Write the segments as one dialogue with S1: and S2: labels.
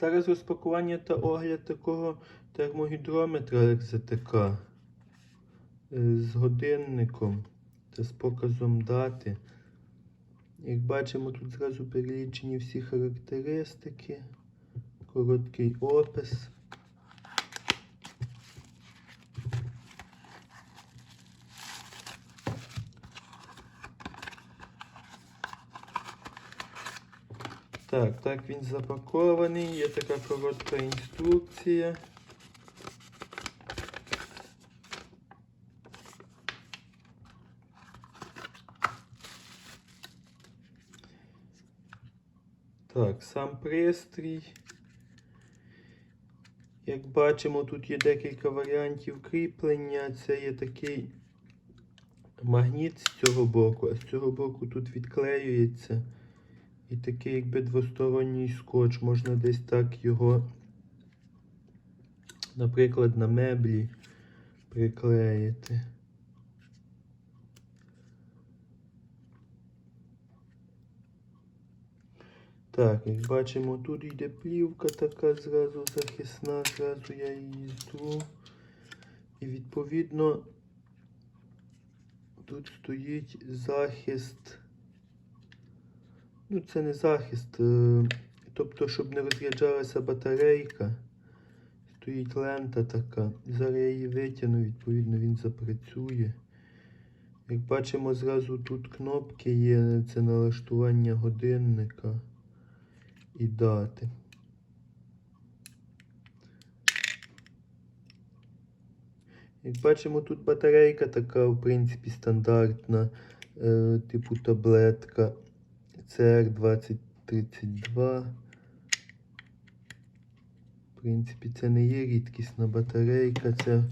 S1: Зараз розпакування та огляд такого термогідрометра РЗТК е, з годинником та з показом дати. Як бачимо, тут зразу перелічені всі характеристики, короткий опис. Так, так він запакований, є така коротка інструкція. Так, сам пристрій. Як бачимо, тут є декілька варіантів кріплення. Це є такий магніт з цього боку, а з цього боку тут відклеюється. І такий якби двосторонній скотч. Можна десь так його, наприклад, на меблі приклеїти. Так, як бачимо, тут йде плівка така зразу захисна, зразу я її здру. І відповідно тут стоїть захист. Ну, це не захист. е, Тобто, щоб не розряджалася батарейка. Стоїть лента така. Зараз я її витягну, відповідно, він запрацює. Як бачимо, зразу тут кнопки є, це налаштування годинника і дати. Як бачимо, тут батарейка така, в принципі, стандартна, е, типу таблетка CR2032. В принципі, це не є рідкісна батарейка, це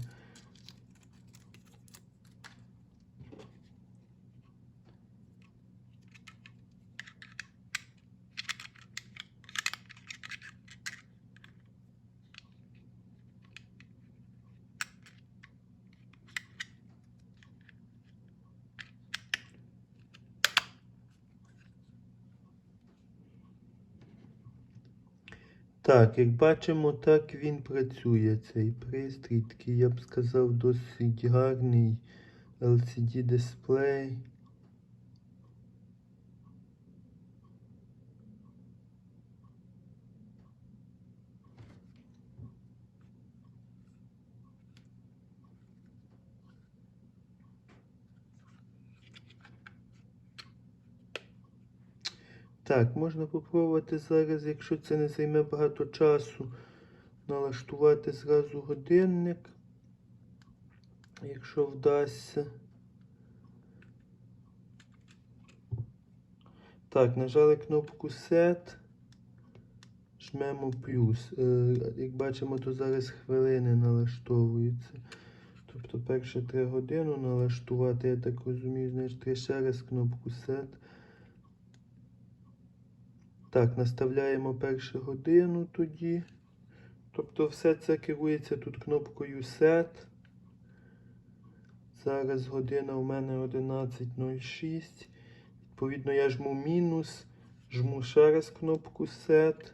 S1: Так, як бачимо, так він працює, цей пристрій. Такий, я б сказав, досить гарний LCD дисплей. Так, можна попробувати зараз, якщо це не займе багато часу, налаштувати зразу годинник, якщо вдасться. Так, нажали кнопку Set, жмемо плюс. Е, як бачимо, то зараз хвилини налаштовуються. Тобто перше 3 годину налаштувати, я так розумію, значить ще раз кнопку Set. Так, наставляємо першу годину тоді. Тобто все це керується тут кнопкою Set. Зараз година у мене 11.06. Відповідно, я жму мінус, жму ще раз кнопку Set.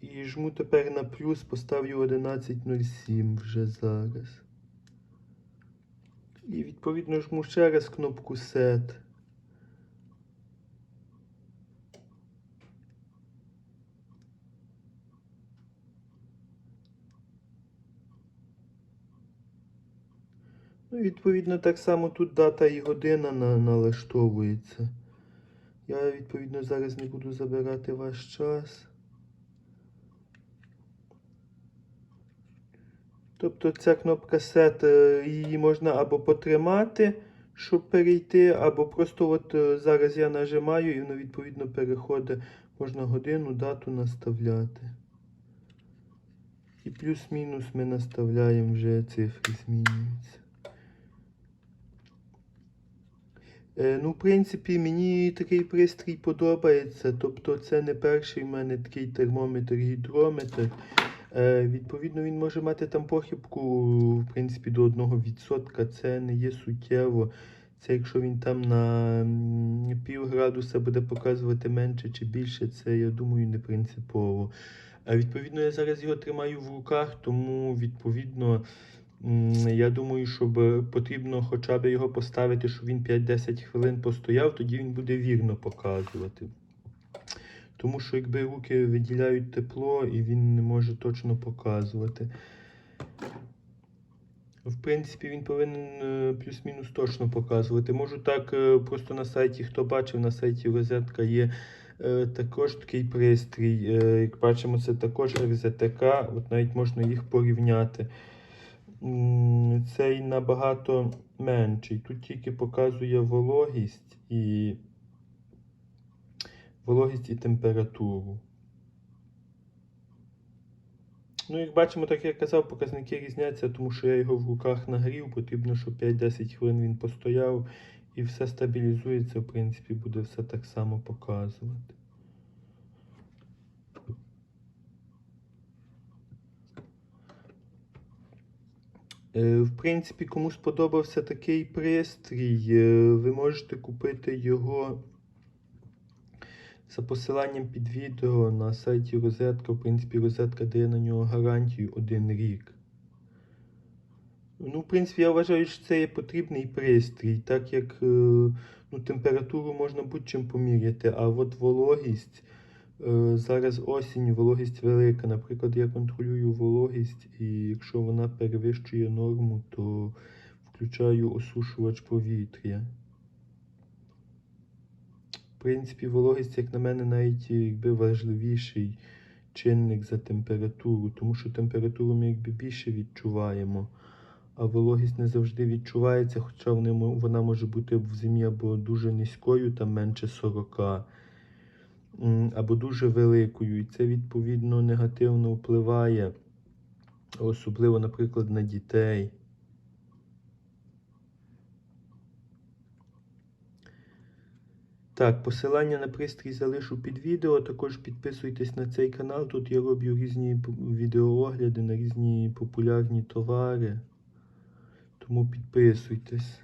S1: І жму тепер на плюс, поставлю 11.07 вже зараз. І відповідно жму ще раз кнопку Set. Ну, відповідно, так само тут дата і година на, налаштовується. Я, відповідно, зараз не буду забирати ваш час. Тобто ця кнопка Set, е, її можна або потримати, щоб перейти, або просто от е, зараз я нажимаю і воно відповідно переходить. Можна годину, дату наставляти. І плюс-мінус ми наставляємо вже цифри змінюються. Е, Ну, в принципі, мені такий пристрій подобається. Тобто це не перший в мене такий термометр-гідрометр. Е, Відповідно, він може мати там похибку, в принципі, до 1%. Це не є суттєво. Це якщо він там на пів градуса буде показувати менше чи більше, це я думаю не принципово. А відповідно я зараз його тримаю в руках, тому відповідно я думаю, щоб е, потрібно хоча б його поставити, щоб він 5-10 хвилин постояв, тоді він буде вірно показувати. Тому що якби руки виділяють тепло і він не може точно показувати. В принципі, він повинен е, плюс-мінус точно показувати. Можу так, е, просто на сайті, хто бачив, на сайті розетка є е, також такий пристрій. Як бачимо, це також РЗТК, от навіть можна їх порівняти. Цей набагато менший. Тут тільки показує вологість і вологість і температуру. Ну, як бачимо, так як я казав, показники різняться, тому що я його в руках нагрів. Потрібно, щоб 5-10 хвилин він постояв і все стабілізується, в принципі, буде все так само показувати. В принципі, кому сподобався такий пристрій, е, ви можете купити його за посиланням під відео на сайті Розетка. В принципі, Розетка дає на нього гарантію один рік. Ну, в принципі, я вважаю, що це є потрібний пристрій, так як е, ну, температуру можна будь-чим поміряти, а от вологість. Е, Зараз осінь, вологість велика. Наприклад, я контролюю вологість, і якщо вона перевищує норму, то включаю осушувач повітря. В принципі, вологість, як на мене, навіть якби важливіший чинник за температуру, тому що температуру ми якби більше відчуваємо, а вологість не завжди відчувається, хоча вона може бути в зимі або дуже низькою, там менше 40, м, або дуже великою. І це відповідно негативно впливає, особливо, наприклад, на дітей. Так, посилання на пристрій залишу під відео. Також підписуйтесь на цей канал. Тут я роблю різні відеоогляди на різні популярні товари. Тому підписуйтесь.